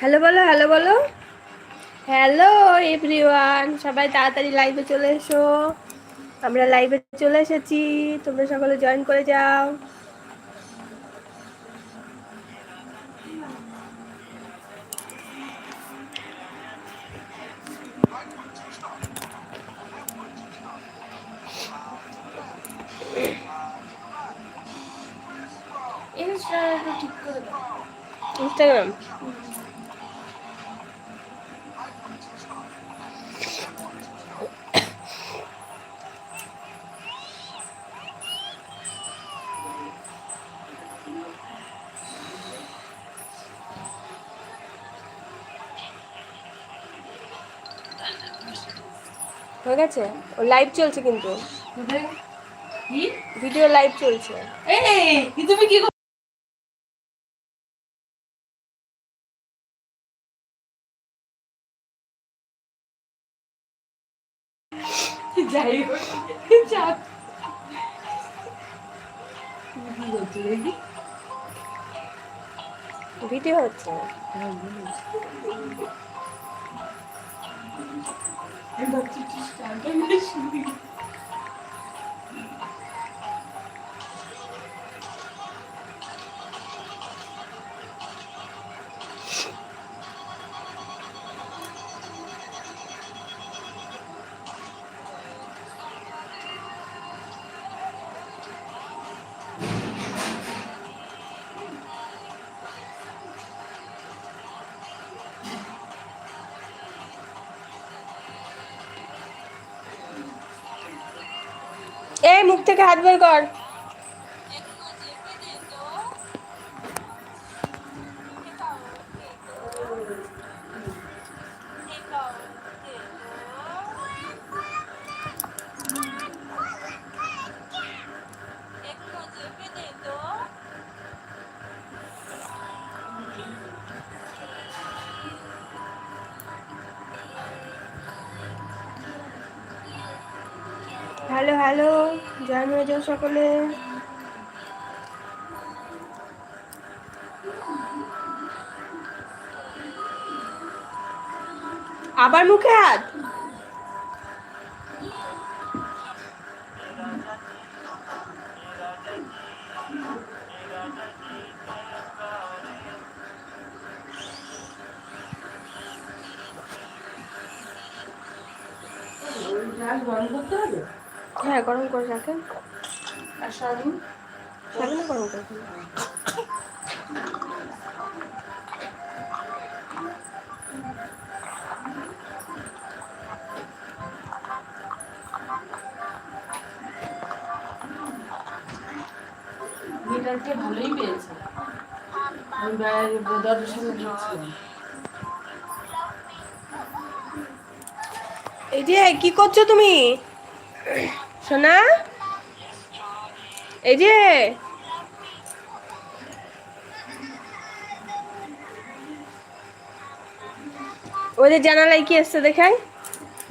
Hello বলো hello বলো। Hello everyone, সবাই তাড়াতাড়ি লাইভে চলে এসো। আমরা লাইভে চলে এসেছি, তোমরা সকলে জয়েন করে যাও। হয়ে গেছে? ও লাইভ চলছে কিন্তু। ভিডিও লাইভ চলছে। এই তুমি কি হচ্ছে আমি থেকে হাত বের কর। হ্যালো হ্যালো জয় হয়ে যাও সকলে। আবার মুখে হাত। গরম করে রাখেন আর গরম করে রাখেন। ভালোই পেয়েছে। আমি বাইরে দরজার সামনে ঢুকছিলাম এই যে কি করছ তুমি? সোনা? এই যে। ওদের জানালায় কি এসছে দেখাই।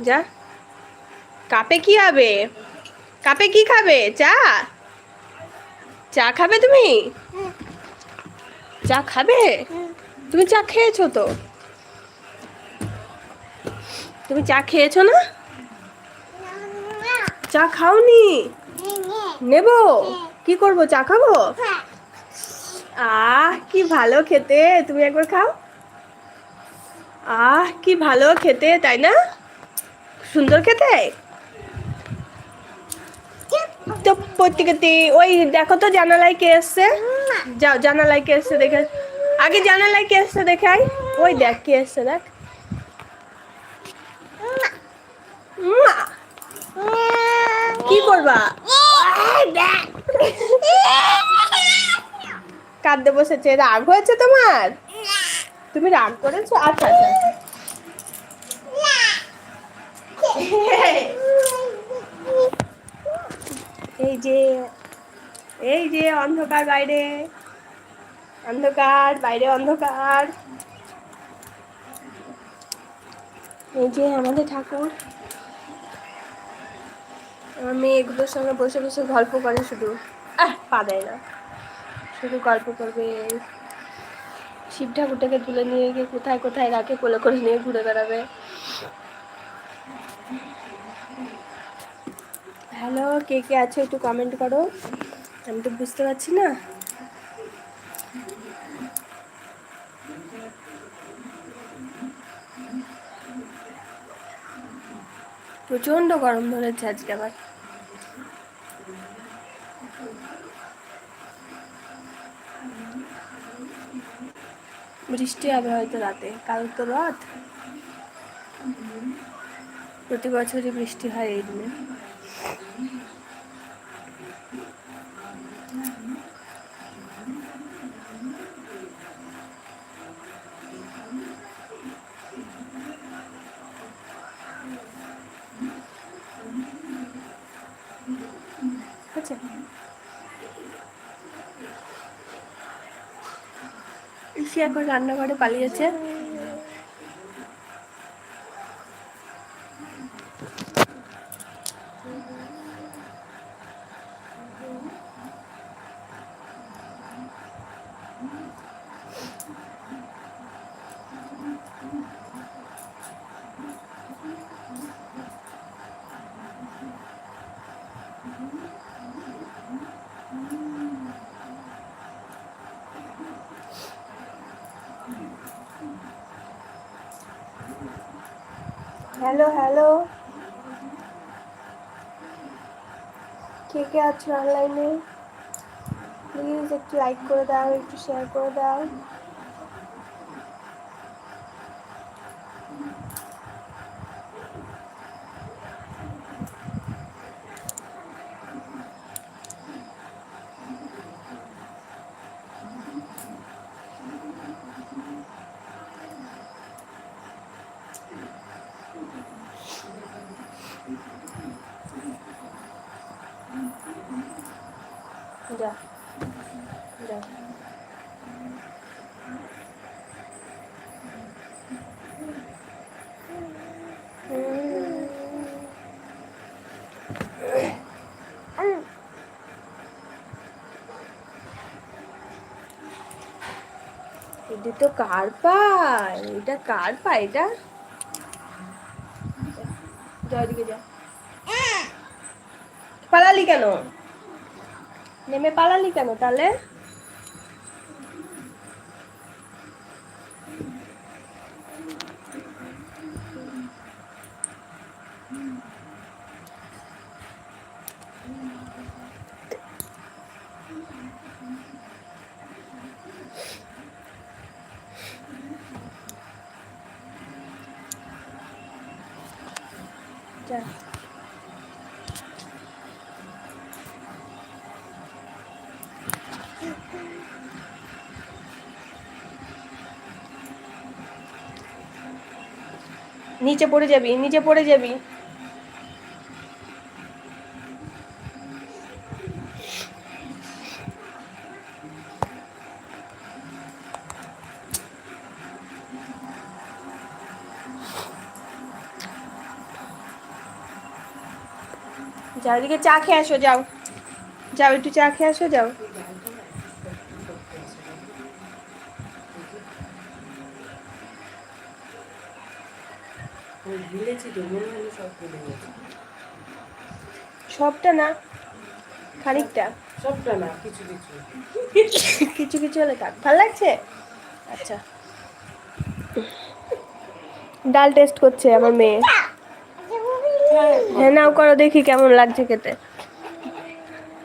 যা। কাপে কি হবে? কাপে কি খাবে? চা? চা খাবে তুমি? চা খাবে? তুমি চা খেয়েছো তো? তুমি চা খেয়েছো না? চা খাওনি? নেব? কি করব চা খাব? আহ কি ভালো খেতে তুমি একবার খাও। আহ কি ভালো খেতে তাই না? সুন্দর খেতে? তো প্রত্যেকে ওই দেখো তো জানালায় কে এসছে। যাও জানালায় কে এসছে দেখে আগে জানালায় কে এসছে দেখাই। ওই দেখ কে এসছে দেখ। মা। কি করবা? কাঁদতে বসেছে। রাগ হয়েছে তোমার? তুমি রাগ করেছ? আচ্ছা আচ্ছা। এই যে এই যে অন্ধকার বাইরে। অন্ধকার বাইরে অন্ধকার। এই যে আমাদের ঠাকুর। আমার মেয়ে এগুলোর সঙ্গে বসে বসে গল্প করে শুধু। পা দেয় না। শুধু গল্প করবে। শিব ঠাকুরটাকে তুলে নিয়ে গিয়ে কোথায় কোথায় রাখে কোলে করে নিয়ে ঘুরে বেড়াবে। হ্যালো, কে কে আছে একটু কমেন্ট করো। আমি তো বুঝতে পারছি না। প্রচণ্ড গরম ধরেছে আজকে আবার। বৃষ্টি হবে হয়তো রাতে। কাল তো রথ। প্রতি বছরই বৃষ্টি হয় এই দিনে। রান্নাঘরে পালিয়েছে। হ্যালো হ্যালো কে কে আছো অনলাইনে প্লিজ একটু লাইক করে দাও, একটু শেয়ার করে দাও। যা। যা। এটা তো কার পায়? এটা কার পায় এটা? যা যা। পালালি কেন? নেমে পালালি কেন তাহলে? যা। নিচে পড়ে যাবি, নিচে পড়ে যাবি। যাও চা খেয়ে আসো, যাও। যাও, একটু চা খেয়ে আসো, যাও ওই গিলেছি তো মনে হলো সব কেটে গেছে সবটা না? খানিকটা? সবটা না কিছু কিছু। কিছু কিছু হলে কাট ভালো লাগছে? আচ্ছা। ডাল টেস্ট করছে আমার মেয়ে। হ্যাঁ নাও করো দেখি কেমন লাগছে খেতে।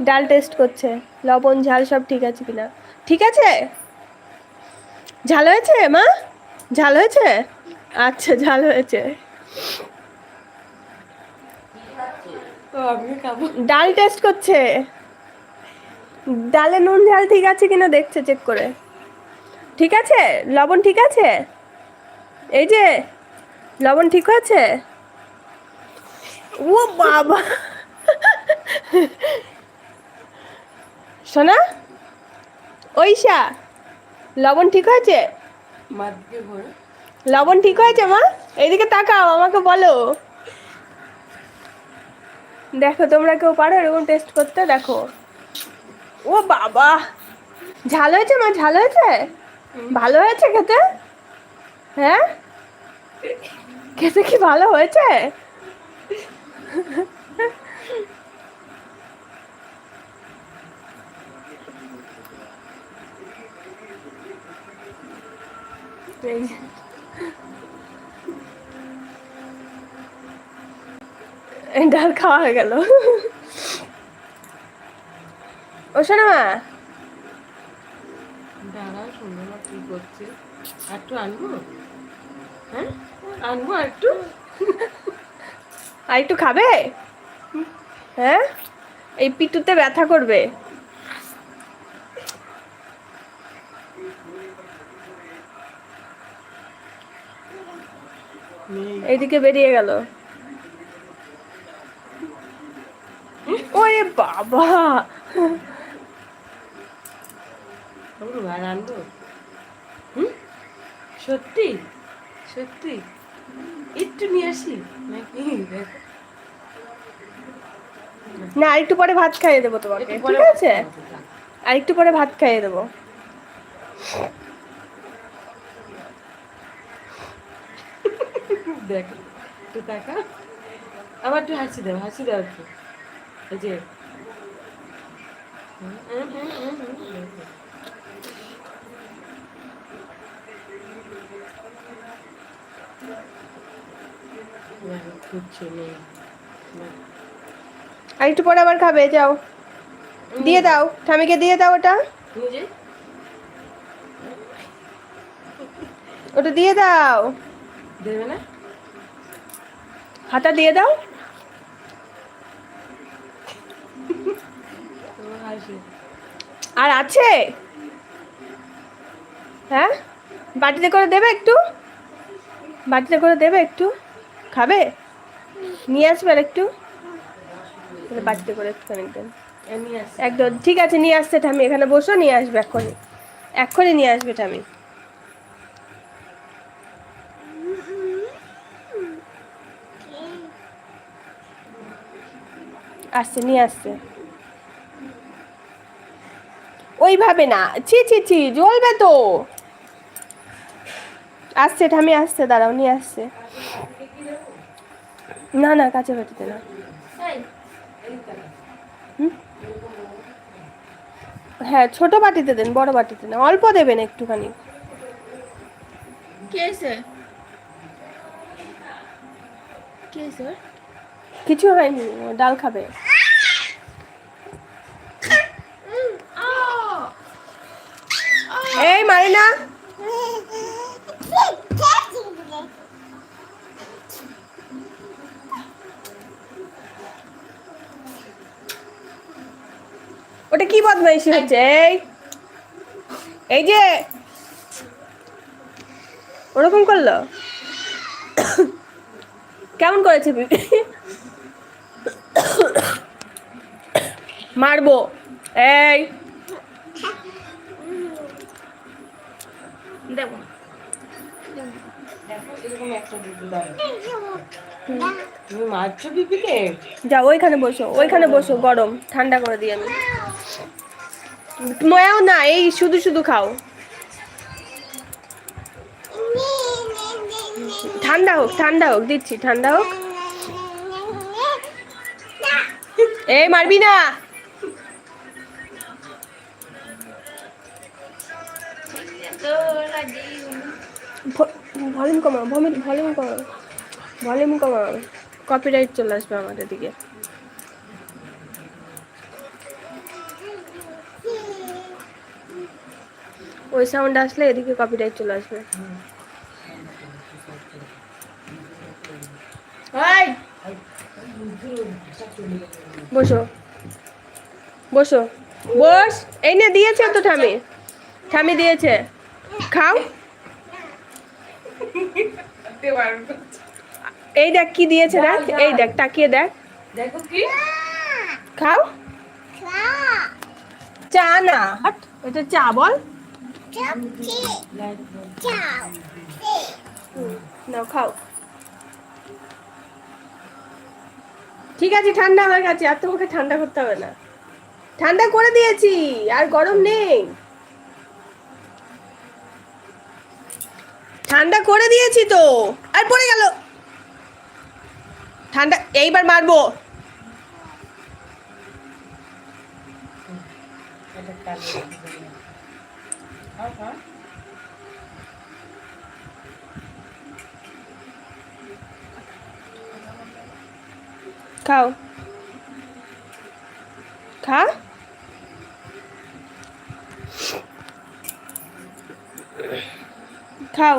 ডাল টেস্ট করছে। লবণ ঝাল সব ঠিক আছে কিনা? ঠিক আছে? ঝাল হয়েছে মা? ঝাল হয়েছে? আচ্ছা ঝাল হয়েছে। ডাল টেস্ট করছে। ডালে নুন ঝাল ঠিক আছে কিনা দেখছে চেক করে। ঠিক আছে? লবণ ঠিক আছে? এই যে, লবণ ঠিক আছে ও বাবা! শোনা ঐশা, লবণ ঠিক মার দিকে ঘোরে লবণ ঠিক হয়েছে, মা? এইদিকে তাকাও, আমাকে বলো। দেখো, তোমরা কেউ পারো এরকম টেস্ট করতে? দেখো। ও বাবা! ঝাল হয়েছে, মা? ঝাল হয়েছে? ভালো হয়েছে খেতে? হ্যাঁ? খেতে কি ভালো হয়েছে। এই ডাল খাওয়া হয়ে গেল। ও শোনো মা। দাঁড়া শুনো না কি করছে? একটু আনব? হ্যাঁ? আনব একটু? আর একটু খাবে? হ্যাঁ? এই পিটুতে ব্যথা করবে নেই এইদিকে বেরিয়ে গেল। ওরে বাবা! সত্যি? সত্যি? একটু নিয়ে আসি? নাকি? না আরেকটু পরে ভাত খাইয়ে দেবো তোমাকে ঠিক আছে? আরেকটু পরে ভাত খাইয়ে দেবো। দেখো একটু টাকা আবার একটু হাসি দাও হাসি দাও একটু। এই যে। না। আরেকটু পরে আবার খাবে যাও। দিয়ে দাও ঠামিকে দিয়ে দাও ওটা। ওটা দিয়ে দাও। দেবে না? হাতা দিয়ে দাও। আর আছে? হ্যাঁ? বাটিতে করে দেবে একটু? বাটিতে করে দেবে একটু? খাবে? নিয়ে আসবে আর একটু বাটিতে করে একটু খানিক দেন। একদম ঠিক আছে নিয়ে আসছে ঠামি এখানে বসো নিয়ে আসবে এক্ষুনি। এক্ষুনি নিয়ে আসবে ঠামি আসছে, নিয়ে আসছে। ওইভাবে না, ছি ছি ছি, জ্বলবে তো। আসছে ঠামি আসছে, দাঁড়াও, নিয়ে আসছে। না না কাছে বাটিতে না। হ্যাঁ ছোট বাটিতে দেন, বড় বাটিতে না, অল্প দেবেন একটুখানি। কে স্যার কে এসে? কিছু হয়নি ডাল খাবে। এই, মারিনা। ওটা কি বদমাইশি হচ্ছে? এই এই যে। ওরকম করল? কেমন করেছে? বিবি? মারবো। এই। দেবো যাও ওইখানে বসো ওইখানে বসো গরম ঠান্ডা করে দিই আমি। ময়াও না এই শুধু শুধু খাও। ঠান্ডা হোক ঠান্ডা হোক দিচ্ছি ঠান্ডা হোক। এই মারবি না। ভলিউম কমাও ভলিউম কমাও ভলিউম কমাও। কপিরাইট চলে আসবে আমাদের দিকে। ওই সাউন্ড আসলে এদিকে কপিরাইট চলে আসবে। বসো। বসো। বস এই না দিয়েছে তো ঠামি। ঠামি দিয়েছে। খাও। এই দেখ কি দিয়েছে দেখ এই দেখ তাকিয়ে দেখ। দেখো কি? খাও। চা না। এটা চা বল। নাও খাও। ঠিক আছে ঠান্ডা হয়ে গেছে আর তোমাকে ঠান্ডা করতে হবে না। ঠান্ডা করে দিয়েছি আর গরম নেই। ঠান্ডা করে দিয়েছি তো। আর পড়ে গেল। ঠান্ডা এইবার মারবো। খাও। খা। খাও।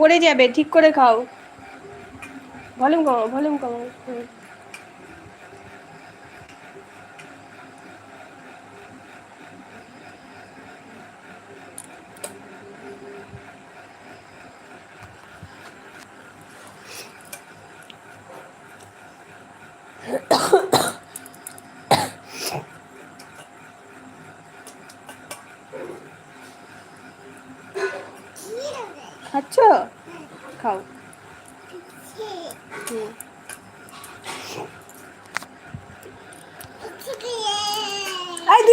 পড়ে যাবে ঠিক করে খাও। ভলিউম কমাও ভলিউম কমাও।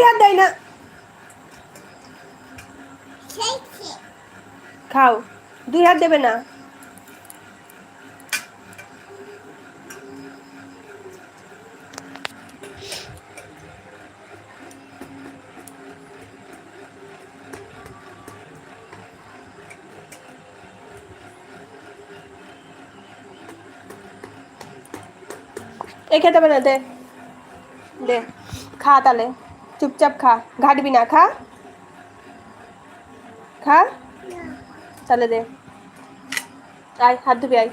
হাত দেয় না। খাও দুই হাত দেবে না। এ খেতে না দে। দে খা তাহলে। চুপচাপ খা। ঘাটবি না খা। খা। তাহলে দে। আয় হাত ধুবি আয়।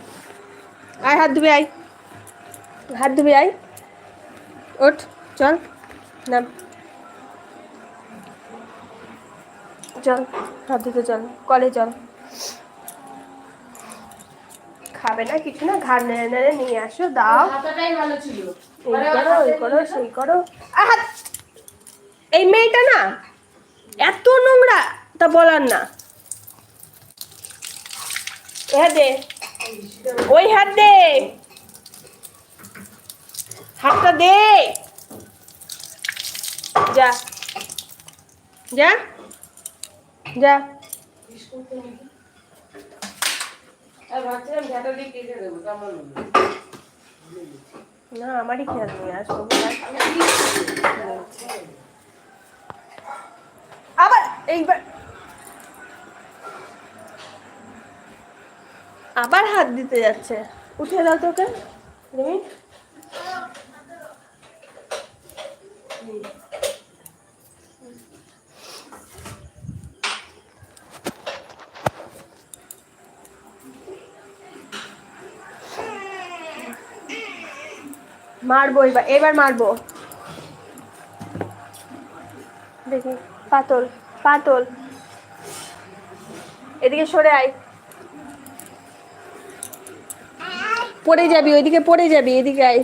আয় হাত ধুবি আয়। হাত ধুবি আয়। ওঠ চল নাম। চল হাত ধুতে চল কলে চল। খাবে না কিছু না ঘাড় নেড়ে নেড়ে নিয়ে আসো দাও। হাতাটাই ভালো ছিল। এই করো এই করো সেই করো। আহ! এই মেয়েটা না এত নোংরা, তা বলার না। হাত দে। ওই হাত দে। হাতটা দে। যা। যা। যা? না, আমারই খেয়াল নেই আবার এইবার আবার হাত দিতে যাচ্ছে। উঠে দাও তোকে। মারবো এবার এবার মারবো। দেখি পাতল। পাতল। এদিকে সরে আয়। পড়ে যাবি ওইদিকে পড়ে যাবি এদিকে আয়।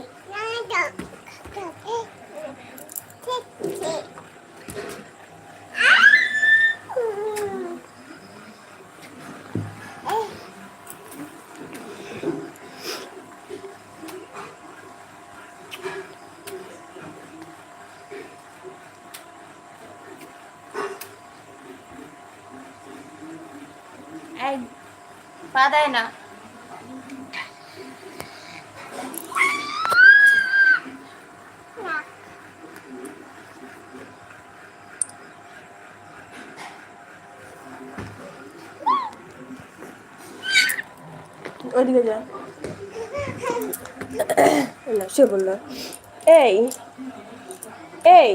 দেয় না। যা। সে বলল এই এই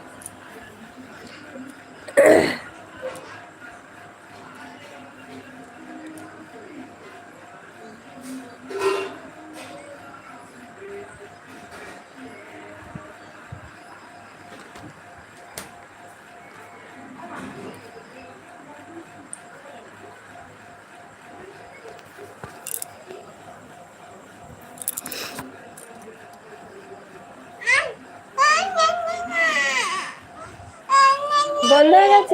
বন্ধ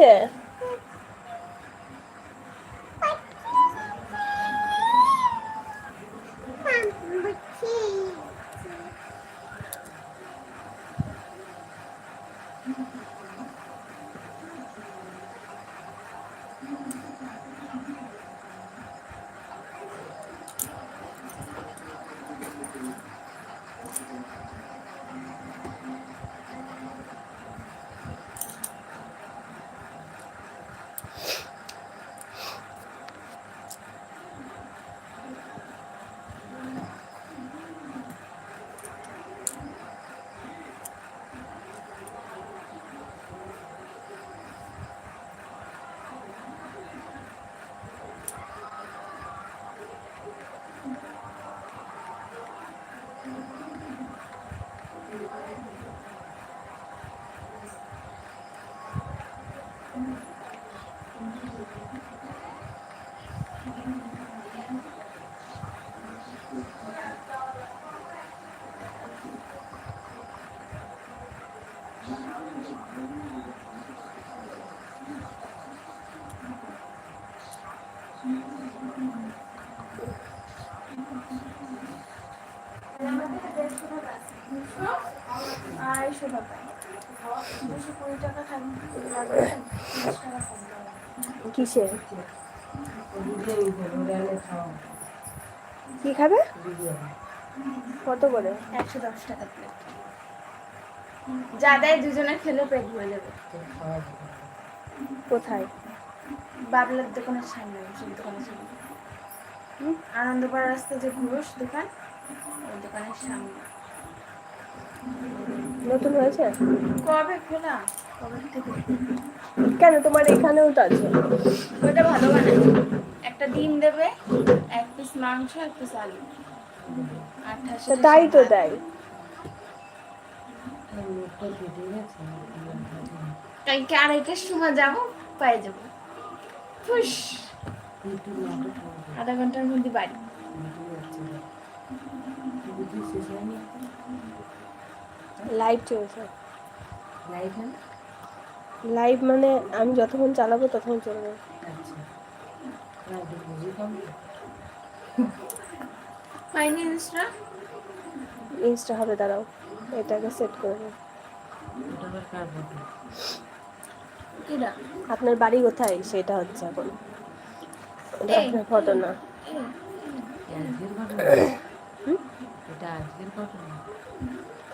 কিসে? কি খাবে? কত করে? একশো দশ টাকা প্লেট যা দেয় দুজনে খেলে পেট ভরে যাবে। কোথায়? বাবলার দোকানের সামনে ওষুধ দোকানের সামনে। আনন্দপাড়া রাস্তায় যে ঘুষ দোকান ওই দোকানের সামনে। নতুন হয়েছে? কবে খোলা? কেন? তোমার এখানেও তো আছে। ওটা ভালো বানায়। একটা ডিম দেবে এক পিস মাংস এক পিস আলু। তাই তো দেয় আর কালকে আড়াইটার সময় যাব পায়ে যাব। হবে আধা ঘণ্টার মধ্যে বাড়ি। না লাইভ চলছে। লাইট হ্যাঁ লাইভ মানে আমি যতক্ষণ চালাবো ততক্ষণ চলবে। আচ্ছা না পাইনি ইনস্টা ইনস্টা হবে দাঁড়াও। এটাকে সেট করে দেবো ওটা আবার কার ফটো কিরা আপনার বাড়ি কোথায়? সেটা হচ্ছে এখন। আপনার ফটো না।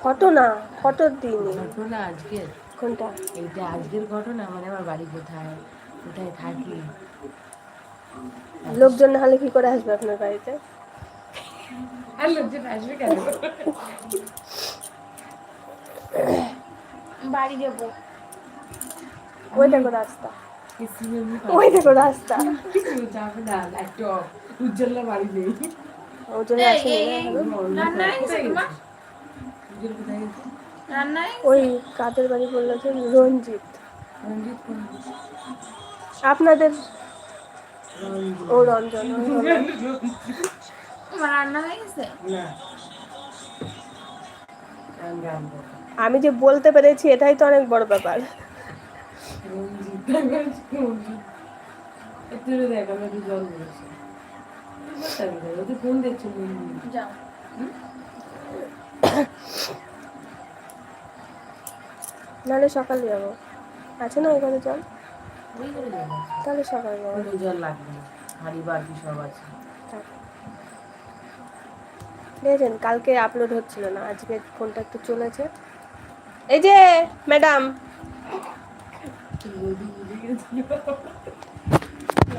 ফটো না? ফটো দিইনি। ঘটনা আজকের? কোনটা? এইটা আজকের ঘটনা মানে আমার বাড়ি কোথায়? কোথায় থাকি? লোকজন না হলে কি করে আসবে আপনার বাড়িতে? আর লোকজন আসবে কেন? বাড়ি যাব। ওই দেখো রাস্তা। ওই দেখো রাস্তা। কিছু যাবে না লাইট অফ উজ্জ্বল বাড়ি নেই আসেনি এই, না ওই কাদের বাড়ি বলল যে রঞ্জিত। রঞ্জিত আপনাদের? ও রঞ্জন রান্না হয়ে গেছে? আমি যে বলতে পেরেছি এটাই তো অনেক বড় ব্যাপার। রঞ্জিত নাহলে সকালে যাব। আছে না এখানে চল তাহলে সকালে যাব। জল লাগবে না। বাড়তি সব আছে। দেখেছেন কালকে আপলোড হচ্ছিল না আজকে ফোনটা একটু চলেছে। এই যে ম্যাডাম